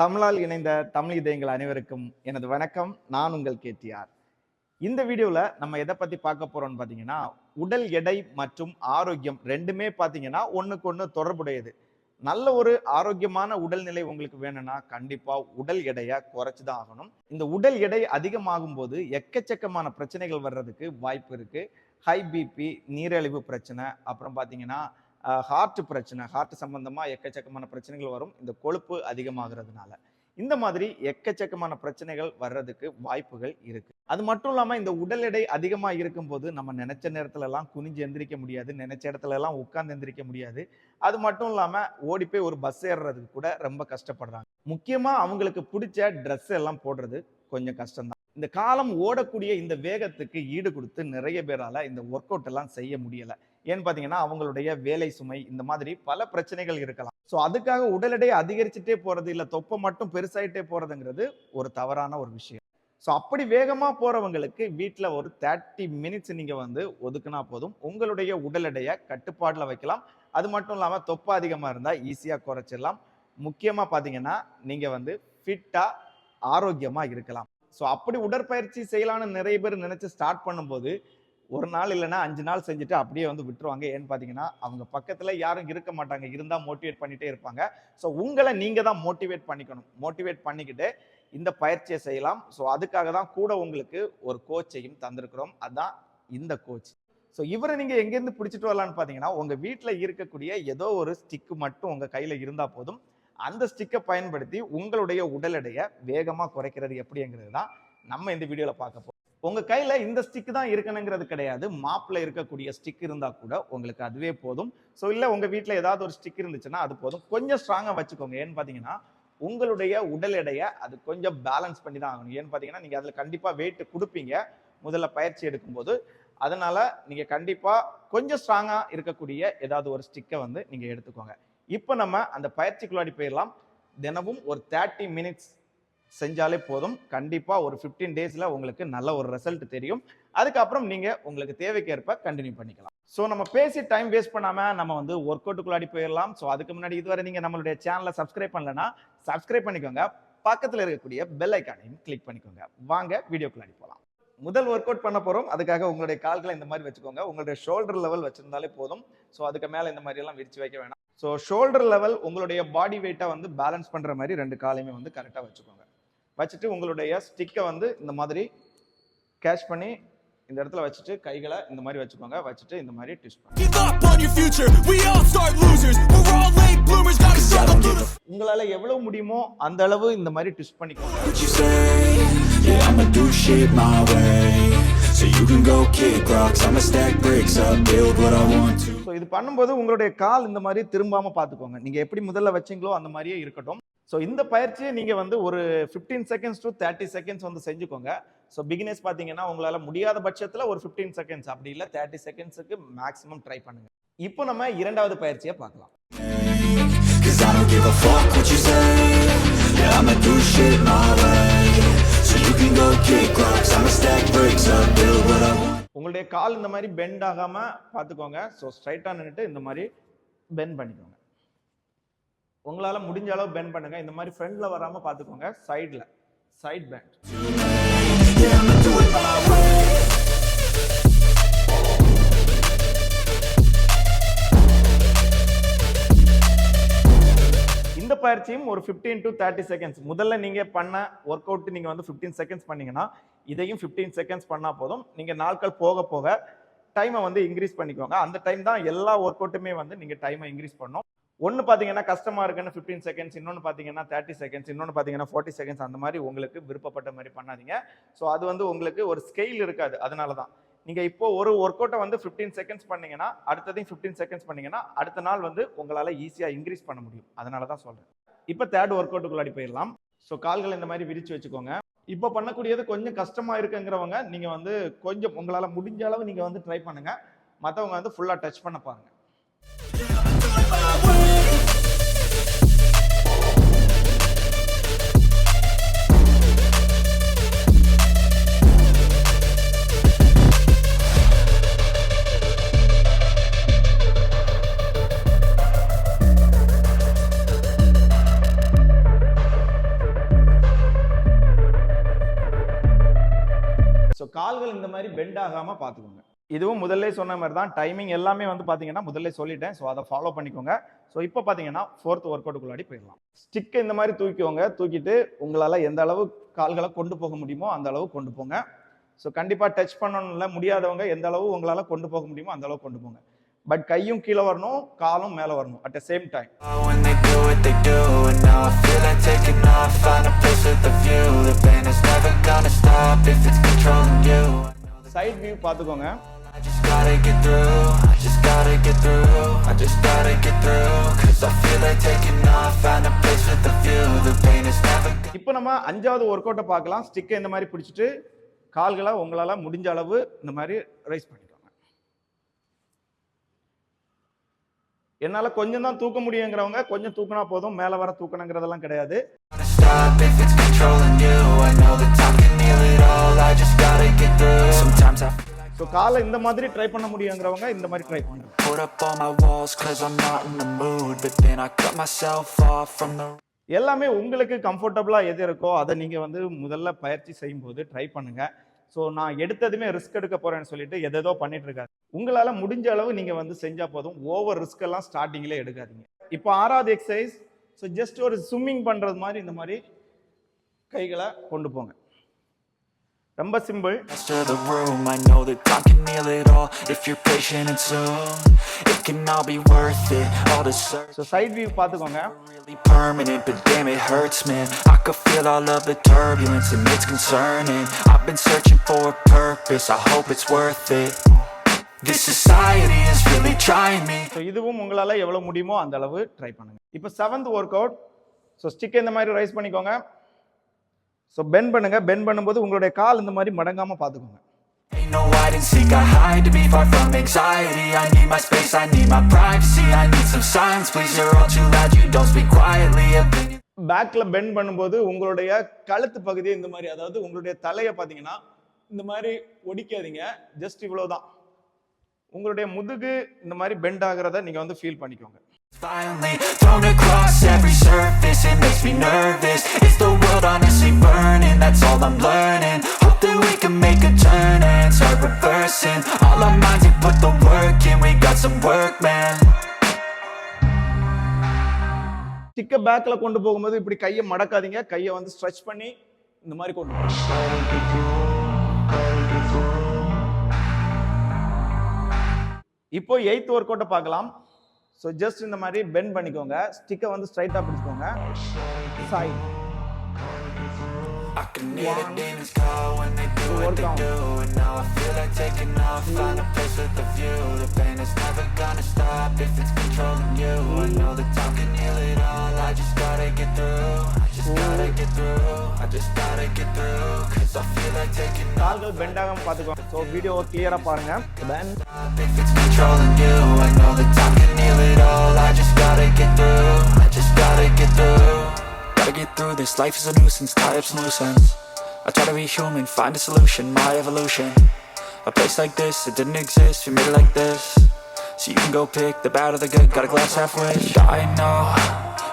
தமிழால் இணைந்த தமிழ் இதயங்கள் அனைவருக்கும் எனது வணக்கம். நான் உங்கள் கேடிஆர். இந்த வீடியோவில் நம்ம எதை பற்றி பார்க்க போகிறோம்னு பார்த்தீங்கன்னா உடல் எடை மற்றும் ஆரோக்கியம் ரெண்டுமே பார்த்தீங்கன்னா ஒன்றுக்கு ஒன்று தொடர்புடையது. நல்ல ஒரு ஆரோக்கியமான உடல்நிலை உங்களுக்கு வேணும்னா கண்டிப்பாக உடல் எடையை குறைச்சி தான் ஆகணும். இந்த உடல் எடை அதிகமாகும் போது எக்கச்சக்கமான பிரச்சனைகள் வர்றதுக்கு வாய்ப்பு இருக்குது ஹை பிபி நீரிழிவு பிரச்சனை அப்புறம் பார்த்தீங்கன்னா ஹார்ட் பிரச்சனை ஹார்ட் சம்பந்தமாக எக்கச்சக்கமான பிரச்சனைகள் வரும். இந்த கொழுப்பு அதிகமாகிறதுனால. இந்த மாதிரி எக்கச்சக்கமான பிரச்சனைகள் வர்றதுக்கு வாய்ப்புகள் இருக்கு. அது மட்டும் இல்லாமல் இந்த உடல் எடை அதிகமாக இருக்கும்போது நம்ம நினைச்ச நேரத்துல எல்லாம் குனிஞ்சு எந்திரிக்க முடியாது நினைச்ச இடத்துல எல்லாம் உட்கார்ந்து எந்திரிக்க முடியாது. அது மட்டும் இல்லாமல் ஓடி போய் ஒரு பஸ் ஏறுறதுக்கு கூட ரொம்ப கஷ்டப்படுறாங்க. முக்கியமாக அவங்களுக்கு பிடிச்ச ட்ரெஸ் எல்லாம் போடுறது கொஞ்சம் கஷ்டம்தான். இந்த காலம் ஓடக்கூடிய இந்த வேகத்துக்கு ஈடு கொடுத்து நிறைய பேரால இந்த ஒர்க் அவுட் எல்லாம் செய்ய முடியலை. ஏன்னு பாத்தீங்கன்னா அவங்களுடைய வேலை சுமை இந்த மாதிரி பல பிரச்சனைகள் இருக்கலாம். ஸோ அதுக்காக உடல் எடையை அதிகரிச்சுட்டே போறது இல்ல தொப்பை மட்டும் பெருசாயிட்டே போறதுங்கிறது ஒரு தவறான ஒரு விஷயம். ஸோ அப்படி வேகமா போறவங்களுக்கு வீட்டில் ஒரு தேர்ட்டி மினிட்ஸ் நீங்க வந்து ஒதுக்குனா போதும். உங்களுடைய உடல் எடையை கட்டுப்பாடுல வைக்கலாம். அது மட்டும் இல்லாமல் தொப்பை அதிகமா இருந்தா ஈஸியா குறைச்சிடலாம். முக்கியமா பாத்தீங்கன்னா நீங்க வந்து ஃபிட்டா ஆரோக்கியமா இருக்கலாம். ஸோ அப்படி உடற்பயிற்சி செய்யலாம்னு நிறைய பேர் நினைச்சு ஸ்டார்ட் பண்ணும்போது ஒரு நாள் இல்லைன்னா அஞ்சு நாள் செஞ்சுட்டு அப்படியே வந்து விட்டுருவாங்க. ஏன்னு பார்த்தீங்கன்னா அவங்க பக்கத்தில் யாரும் இருக்க மாட்டாங்க. இருந்தால் மோட்டிவேட் பண்ணிகிட்டே இருப்பாங்க. ஸோ உங்களை நீங்கள் தான் மோட்டிவேட் பண்ணிக்கணும். மோட்டிவேட் பண்ணிக்கிட்டு இந்த பயிற்சியை செய்யலாம். ஸோ அதுக்காக தான் கூட உங்களுக்கு ஒரு கோச்சையும் தந்திருக்கிறோம். அதுதான் இந்த கோச் ஸோ இவரை நீங்கள் எங்கேருந்து பிடிச்சிட்டு வரலான்னு பார்த்தீங்கன்னா உங்கள் வீட்டில் இருக்கக்கூடிய ஏதோ ஒரு ஸ்டிக்கு மட்டும் உங்கள் கையில் இருந்தால் போதும். அந்த ஸ்டிக்கை பயன்படுத்தி உங்களுடைய உடல் எடையை வேகமாக குறைக்கிறது எப்படிங்கிறது தான் நம்ம இந்த வீடியோவில் பார்க்க போகிறோம் உங்கள் கையில் இந்த ஸ்டிக் தான் இருக்கணுங்கிறது கிடையாது. மாப்பில் இருக்கக்கூடிய ஸ்டிக் இருந்தால் கூட உங்களுக்கு அதுவே போதும். ஸோ இல்லை உங்கள் வீட்டில் ஏதாவது ஒரு ஸ்டிக் இருந்துச்சுன்னா அது போதும். கொஞ்சம் ஸ்ட்ராங்காக வச்சுக்கோங்க. ஏன்னு பார்த்தீங்கன்னா உங்களுடைய உடல் எடையை அது கொஞ்சம் பேலன்ஸ் பண்ணி தான் ஆகணும். ஏன்னு பார்த்தீங்கன்னா நீங்கள் அதில் கண்டிப்பாக வெயிட் கொடுப்பீங்க. முதல்ல பயிற்சி எடுக்கும்போது. அதனால் நீங்கள் கண்டிப்பாக கொஞ்சம் ஸ்ட்ராங்காக இருக்கக்கூடிய ஏதாவது ஒரு ஸ்டிக்கை வந்து நீங்கள் எடுத்துக்கோங்க. இப்போ நம்ம அந்த பயிற்சிக்குள்ளாடி போயிடலாம். தினமும் ஒரு தேர்ட்டி மினிட்ஸ் செஞ்சாலே போதும். கண்டிப்பாக ஒரு ஃபிஃப்டீன் டேஸில் உங்களுக்கு நல்ல ஒரு ரிசல்ட் தெரியும். அதுக்கப்புறம் நீங்கள் உங்களுக்கு தேவைக்கேற்ப கண்டினியூ பண்ணிக்கலாம். ஸோ நம்ம பேசி டைம் வேஸ்ட் பண்ணாமல் நம்ம வந்து ஒர்க் அவுட்டுக்குள்ளாடி போயிடலாம் ஸோ அதுக்கு முன்னாடி இதுவரை நீங்கள் நம்மளுடைய சேனலை சப்ஸ்கிரைப் பண்ணலன்னா சப்ஸ்கிரைப் பண்ணிக்கோங்க. பக்கத்தில் இருக்கக்கூடிய பெல் ஐக்கானையும் கிளிக் பண்ணிக்கோங்க. வாங்க வீடியோக்குள்ளாடி போகலாம் முதல் ஒர்க் அவுட் பண்ண போகிறோம் அதுக்காக உங்களுடைய கால்களை இந்த மாதிரி வச்சுக்கோங்க. உங்களுடைய ஷோல்டர் லெவல் வச்சுருந்தாலே போதும். ஸோ அதுக்கு மேலே இந்த மாதிரி எல்லாம் விரிச்சு வைக்க வேணாம். ஸோ ஷோல்டர் லெவல் உங்களுடைய பாடி வெயிட்டை வந்து பேலன்ஸ் பண்ணுற மாதிரி ரெண்டு காலையுமே வந்து கரெக்டாக வச்சுக்கோங்க. வச்சுட்டு உங்களுடைய ஸ்டிக்கை வந்து இந்த மாதிரி கேஷ் பண்ணி இந்த இடத்துல வச்சுட்டு கைகளை இந்த மாதிரி வச்சுக்கோங்க. வச்சுட்டு இந்த மாதிரி ட்விஸ்ட் பண்ணுங்க உங்களால எவ்வளவு முடியுமோ அந்த அளவு இந்த மாதிரி ட்விஸ்ட் பண்ணிக்கோங்க. So you can go kick rocks. I'ma stack bricks up, build what I want to. So இது பண்ணும்போது உங்களுடைய கால் இந்த மாதிரி திரும்பாம பார்த்துக்கோங்க நீங்க எப்படி முதல்ல வச்சீங்களோ அந்த மாதிரியே இருக்கட்டும் ஸோ இந்த பயிற்சியை நீங்க வந்து ஒரு 15 செகண்ட்ஸ் டு தேர்ட்டி செகண்ட்ஸ் வந்து செஞ்சுக்கோங்க ஸோ பிகினர்ஸ் பார்த்தீங்கன்னா உங்களால முடியாத பட்சத்தில் ஒரு 15 செகண்ட்ஸ் அப்படி இல்லை தேர்ட்டி செகண்ட்ஸுக்கு மேக்ஸிமம் ட்ரை பண்ணுங்க இப்போ நம்ம இரண்டாவது பயிற்சியை பார்க்கலாம் Cause I don't give a fuck what you say. Yeah, I'ma do shit my way. உங்களுடைய கால் இந்த மாதிரி பெண்ட் ஆகாம பார்த்துக்கோங்க. ஸோ ஸ்ட்ரைட்டாக நின்றுட்டு இந்த மாதிரி பெண்ட் பண்ணிக்கோங்க. உங்களால முடிஞ்ச அளவு பெண்ட் பண்ணுங்க. இந்த மாதிரி ஃப்ரண்ட்ல வராம பார்த்துக்கோங்க. சைடில் சைட் பேண்ட் பயிற்சியும் ஒரு 15 டு தேர்ட்டி செகண்ட்ஸ் முதல்ல நீங்கள் பண்ண ஒர்க் அவுட் நீங்கள் வந்து 15 செகண்ட்ஸ் பண்ணீங்கன்னா இதையும் 15 செகண்ட்ஸ் பண்ணால் போதும். நீங்கள் நாட்கள் போக போக டைமை வந்து இன்க்ரீஸ் பண்ணிக்கோங்க. அந்த டைம் தான் எல்லா ஒர்க் அவுட்டுமே வந்து நீங்கள் டைமை இன்க்ரீஸ் பண்ணணும் ஒன்று பார்த்தீங்கன்னா கஷ்டமாக இருக்குன்னு 15 செகண்ட்ஸ் இன்னொன்று பார்த்தீங்கன்னா தேர்ட்டி செகண்ட்ஸ் இன்னொன்று பார்த்தீங்கன்னா ஃபார்ட்டி செகண்ட்ஸ் அந்த மாதிரி உங்களுக்கு விருப்பப்பட்ட மாதிரி பண்ணாதீங்க. ஸோ அது வந்து உங்களுக்கு ஒரு ஸ்கெயில் இருக்காது. அதனால தான். நீங்கள் இப்போ ஒரு ஒர்க் அவுட்டை வந்து 15 செகண்ட்ஸ் பண்ணீங்கன்னா அடுத்ததையும் 15 செகண்ட்ஸ் பண்ணீங்கன்னா அடுத்த நாள் வந்து உங்களால் ஈஸியாக இன்க்ரீஸ் பண்ண முடியும். அதனால தான் சொல்கிறேன் இப்போ தேர்ட் ஒர்க் அவுட்டுக்குள்ளாடி போயிடலாம். ஸோ கால்கள் இந்த மாதிரி விரிச்சு வச்சுக்கோங்க. இப்போ பண்ணக்கூடியது கொஞ்சம் கஷ்டமா இருக்குங்கிறவங்க நீங்க வந்து கொஞ்சம் உங்களால முடிஞ்ச அளவு நீங்க வந்து ட்ரை பண்ணுங்க. மற்றவங்க வந்து ஃபுல்லா டச் பண்ண பாருங்க. கால்கள் இந்த மாதிரி பெண்ட் ஆகாமல் பார்த்துக்கோங்க. இதுவும் முதல்ல சொன்ன மாதிரி தான். டைமிங் எல்லாமே வந்து பார்த்தீங்கன்னா முதல்ல சொல்லிட்டேன். ஸோ அதை ஃபாலோ பண்ணிக்கோங்க. ஸோ இப்போ பார்த்தீங்கன்னா ஃபோர்த் ஒர்க் அவுட்டுக்குள்ளாடி போயிடலாம். ஸ்டிக்கை இந்த மாதிரி தூக்கிக்கோங்க. தூக்கிட்டு உங்களால் எந்த அளவு கால்களை கொண்டு போக முடியுமோ அந்த அளவு கொண்டு போங்க. ஸோ கண்டிப்பாக டச் பண்ணணும்ல. முடியாதவங்க எந்த அளவு உங்களால் கொண்டு போக முடியுமோ அந்த அளவு கொண்டு போங்க. பட் கையும் கீழே வரணும் காலும் மேலே வரணும் at the same time side view பார்த்துக்கோங்க இப்போ நம்ம அஞ்சாவது ஒர்க் அவுட்டை பார்க்கலாம் ஸ்டிக்கை இந்த மாதிரி பிடிச்சிட்டு கால்களை உங்களால் முடிஞ்ச அளவு இந்த மாதிரி ரைஸ் பண்ணிக்கோங்க என்னால் கொஞ்சம் தான் தூக்க முடியுங்கிறவங்க கொஞ்சம் தூக்கினா போதும் மேலே வர தூக்கணுங்கிறதெல்லாம் கிடையாது. ஸோ காலை இந்த மாதிரி ட்ரை பண்ண முடியுங்கிறவங்க இந்த மாதிரி ட்ரை பண்ணுங்க. எல்லாமே உங்களுக்கு கம்ஃபர்டபுளாக எது இருக்கோ அதை நீங்கள் வந்து முதல்ல பயிற்சி செய்யும்போது ட்ரை பண்ணுங்க. ஸோ நான் எடுத்ததுமே ரிஸ்க் எடுக்க போறேன்னு சொல்லிட்டு எதேதோ பண்ணிட்டு இருக்காரு. உங்களால் முடிஞ்ச அளவு நீங்கள் வந்து செஞ்சால் போதும் ஓவர் ரிஸ்க் எல்லாம் ஸ்டார்டிங்கில் எடுக்காதீங்க இப்போ ஆறாவது எக்ஸசைஸ் ஸோ ஜஸ்ட் ஒரு ஸ்விம்மிங் பண்ணுறது மாதிரி இந்த மாதிரி கைகளை கொண்டு போங்க ரொம்ப சிம்பிள் ஸோ சைட் வியூ பார்த்துக்கோங்க permanent But damn it hurts man I could feel all of the turbulence And it's concerning I've been searching for a purpose I hope it's worth it so இதுவும் உங்களால் எவ்வளோ முடியுமோ அந்த அளவு try பண்ணுங்க. இப்போ seventh work out so stick இந்த மாதிரி ரைஸ் பண்ணிக்கோங்க. ஸோ பெண்ட் பண்ணுங்க. பெண்ட் பண்ணும்போது உங்களுடைய கால் இந்த மாதிரி மடங்காம பார்த்துக்கோங்க. No hide and seek, I hide to be far from anxiety. I need my space, I need my privacy. I need some silence, please, you're all too loud. You don't speak quietly, opinions பேக்ல bend பண்ணும்போது உங்களுடைய கழுத்து பகுதியை இந்த மாதிரி அதாவது உங்களுடைய தலையை பார்த்தீங்கன்னா இந்த மாதிரி ஒடிக்காதீங்க. ஜஸ்ட் இவ்வளவுதான். உங்களுடைய முதுகு இந்த மாதிரி பெண்ட் ஆகிறத நீங்க வந்து ஃபீல் பண்ணிக்கோங்க Violently thrown across every surface It makes me nervous Is the world honestly burning? That's all I'm learning Hope that we can make a turn and start reversing All our minds and put the work in We got some work, man ஸ்டிக்கை பேக்ல கொண்டு போகும்போது இப்படி கையை மடக்காதீங்க கையை வந்து stretch பண்ணி இந்த மாதிரி கொண்டு போங்க இப்போ எயித் ஒர்க் அவுட்டை பார்க்கலாம் ஸோ ஜஸ்ட் இந்த மாதிரி பெண்ட் பண்ணிக்கோங்க ஸ்டிக்கை வந்து ஸ்ட்ரைட்டாக பிடிச்சிக்கோங்க off கால்கள் பெண்ட் ஆகாம பார்த்துக்கோங்க ஸோ வீடியோவை கிளியராக பாருங்க bend If it's controlling you I know that time can heal it all I just gotta get through I just gotta get through Gotta get through this Life is a nuisance Tie up some loose ends I try to be human Find a solution My evolution A place like this It didn't exist We made it like this So you can go pick The bad or the good Got a glass halfway I know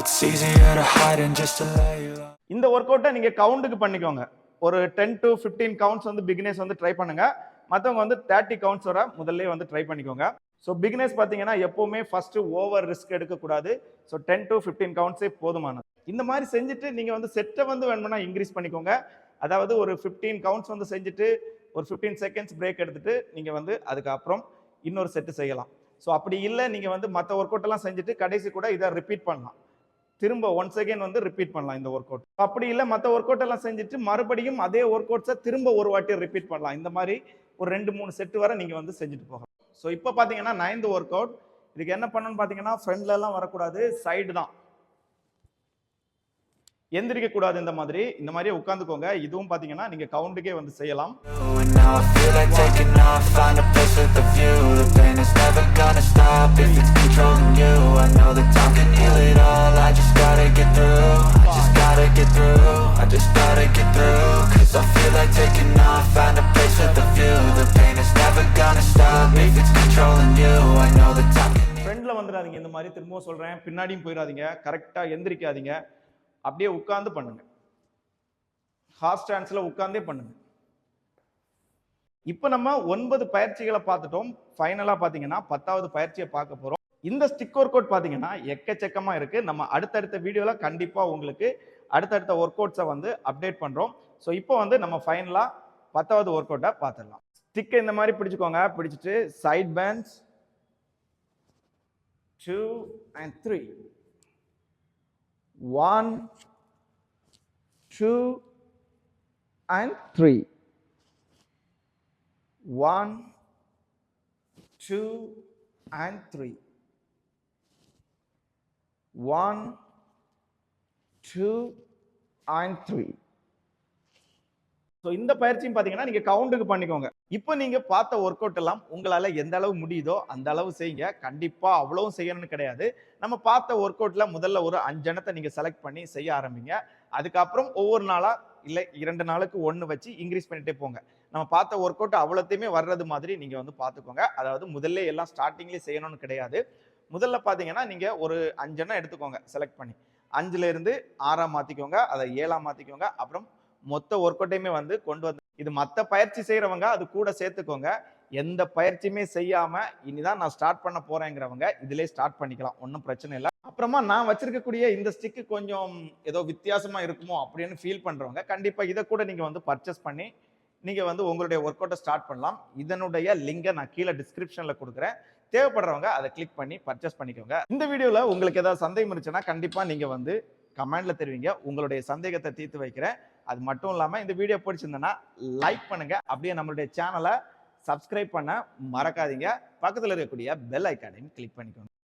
It's easier to hide than just to lay low இந்த work அவுட்டை நீங்கள் கவுண்ட்டுக்கு பண்ணிக்கோங்க ஒரு ten to fifteen counts வந்து beginners வந்து try பண்ணுங்க மற்றவங்க வந்து தேர்ட்டி கவுண்ட்ஸ் வர முதல்ல வந்து ட்ரை பண்ணிக்கோங்க. ஸோ பிகினர்ஸ் பார்த்தீங்கன்னா எப்போவுமே ஃபர்ஸ்ட் ஓவர் ரிஸ்க் எடுக்கக்கூடாது. ஸோ டென் டு ஃபிஃப்டீன் கவுண்ட்ஸே போதுமானது. இந்த மாதிரி செஞ்சுட்டு நீங்கள் வந்து செட்டை வந்து வேணும்னா இன்க்ரீஸ் பண்ணிக்கோங்க. அதாவது ஒரு ஃபிஃப்டீன் கவுண்ட்ஸ் வந்து செஞ்சுட்டு ஒரு ஃபிஃப்டீன் செகண்ட்ஸ் பிரேக் எடுத்துகிட்டு நீங்கள் வந்து அதுக்கப்புறம் இன்னொரு செட்டு செய்யலாம். ஸோ அப்படி இல்லை நீங்கள் வந்து மற்ற ஒர்க் அவுட்டெல்லாம் செஞ்சுட்டு கடைசி கூட இதை ரிப்பீட் பண்ணலாம். திரும்ப ஒன்ஸ் செகண்ட் வந்து ரிப்பீட் பண்ணலாம் இந்த ஒர்க் அவுட் அப்படி இல்லை மற்ற ஒர்க் அவுட் எல்லாம் செஞ்சுட்டு மறுபடியும் அதே ஒர்க் அவுட்ஸை திரும்ப ஒரு வாட்டி ரிப்பீட் பண்ணலாம். இந்த மாதிரி ஒரு ரெண்டு மூணு செட்டு வரை நீங்கள் வந்து செஞ்சுட்டு போகலாம். ஸோ இப்போ பார்த்தீங்கன்னா நைன்த் ஒர்க் அவுட் இதுக்கு என்ன பண்ணணும்னு பார்த்தீங்கன்னா ஃப்ரண்ட்லலாம் வரக்கூடாது சைடு தான். எந்திரிக்க கூடாது இந்த மாதிரி. இந்த மாதிரியே உட்காந்துக்கோங்க இதுவும் பார்த்தீங்கன்னா நீங்க கவுண்டுக்கே வந்து செய்யலாம். இந்த மாதிரி திரும்பவும் சொல்றேன். பின்னாடியும் போயிடாதீங்க கரெக்டாக எந்திரிக்காதீங்க. அப்படியே உட்காந்து பண்ணுங்க. ஹார்ட் ஸ்டாண்ட்ஸ்ல உட்காந்தே பண்ணுங்க. இப்போ நம்ம ஒன்பது பயிற்சிகளை பார்த்துட்டோம். ஃபைனலாக பார்த்தீங்கன்னா பத்தாவது பயிற்சியை பார்க்க போறோம். இந்த ஸ்டிக் ஒர்க் அவுட் பார்த்தீங்கன்னா எக்கச்சக்கமாக இருக்கு. நம்ம அடுத்தடுத்த வீடியோவில் கண்டிப்பாக உங்களுக்கு அடுத்தடுத்த ஒர்க் அவுட்ஸை வந்து அப்டேட் பண்ணுறோம் ஸோ இப்போ வந்து நம்ம ஃபைனலாக பத்தாவது ஒர்க் அவுட்டை பார்த்துடலாம். ஸ்டிக்கை இந்த மாதிரி பிடிச்சிக்கோங்க. பிடிச்சிட்டு side bends 2, and 3. 1, 2, and 3. 1, 2, and 3. 1, 2, and 3. So இந்த பயிற்சியும் பார்த்தீங்கன்னா நீங்கள் கவுண்டுக்கு பண்ணிக்கோங்க. இப்போ நீங்கள் பார்த்த ஒர்க் அவுட் எல்லாம் உங்களால் எந்த அளவு முடியுதோ அந்த அளவு செய்யுங்க. கண்டிப்பாக அவ்வளவும் செய்யணும்னு கிடையாது. நம்ம பார்த்த ஒர்க் அவுட்டில் முதல்ல ஒரு அஞ்செண்ணத்தை நீங்கள் செலக்ட் பண்ணி செய்ய ஆரம்பிங்க. அதுக்கப்புறம் ஒவ்வொரு நாளாக இல்லை இரண்டு நாளுக்கு ஒன்று வச்சு இன்க்ரீஸ் பண்ணிட்டே போங்க. நம்ம பார்த்த ஒர்க் அவுட் அவ்வளோத்தையுமே வர்றது மாதிரி நீங்கள் வந்து பார்த்துக்கோங்க. அதாவது முதல்ல எல்லாம் ஸ்டார்டிங்லேயே செய்யணும்னு கிடையாது. முதல்ல பார்த்தீங்கன்னா நீங்கள் ஒரு அஞ்செண்ணம் எடுத்துக்கோங்க செலக்ட் பண்ணி. அஞ்சுலேருந்து ஆறாம் மாற்றிக்கோங்க அதை ஏழாம் மாற்றிக்கோங்க அப்புறம் மொத்த ஒர்க் அவுட்டையுமே வந்து கொண்டு வந்து இது மற்ற பயிற்சி செய்கிறவங்க அது கூட சேர்த்துக்கோங்க. எந்த பயிற்சியுமே செய்யாம இனிதான் நான் ஸ்டார்ட் பண்ண போறேங்கிறவங்க இதிலே ஸ்டார்ட் பண்ணிக்கலாம். ஒன்றும் பிரச்சனை இல்லை. அப்புறமா நான் வச்சிருக்கக்கூடிய இந்த ஸ்டிக்கு கொஞ்சம் ஏதோ வித்தியாசமா இருக்குமோ அப்படின்னு ஃபீல் பண்றவங்க கண்டிப்பா இதை கூட நீங்க வந்து பர்ச்சேஸ் பண்ணி நீங்க வந்து உங்களுடைய ஒர்க் அவுட்டை ஸ்டார்ட் பண்ணலாம். இதனுடைய லிங்கை நான் கீழே டிஸ்கிரிப்ஷன்ல கொடுக்குறேன். தேவைப்படுறவங்க அதை கிளிக் பண்ணி பர்ச்சேஸ் பண்ணிக்கோங்க. இந்த வீடியோல உங்களுக்கு ஏதாவது சந்தேகம் இருந்துச்சுன்னா கண்டிப்பா நீங்க வந்து கமெண்ட்ல தெரிவிங்க. உங்களுடைய சந்தேகத்தை தீர்த்து வைக்கிறேன். அது மட்டும் இல்லாமல் இந்த வீடியோ பிடிச்சிருந்தேன்னா லைக் பண்ணுங்க. அப்படியே நம்மளுடைய சேனலை சப்ஸ்கிரைப் பண்ண மறக்காதீங்க. பக்கத்தில் இருக்கக்கூடிய பெல் ஐக்கானையும் கிளிக் பண்ணிக்கோங்க.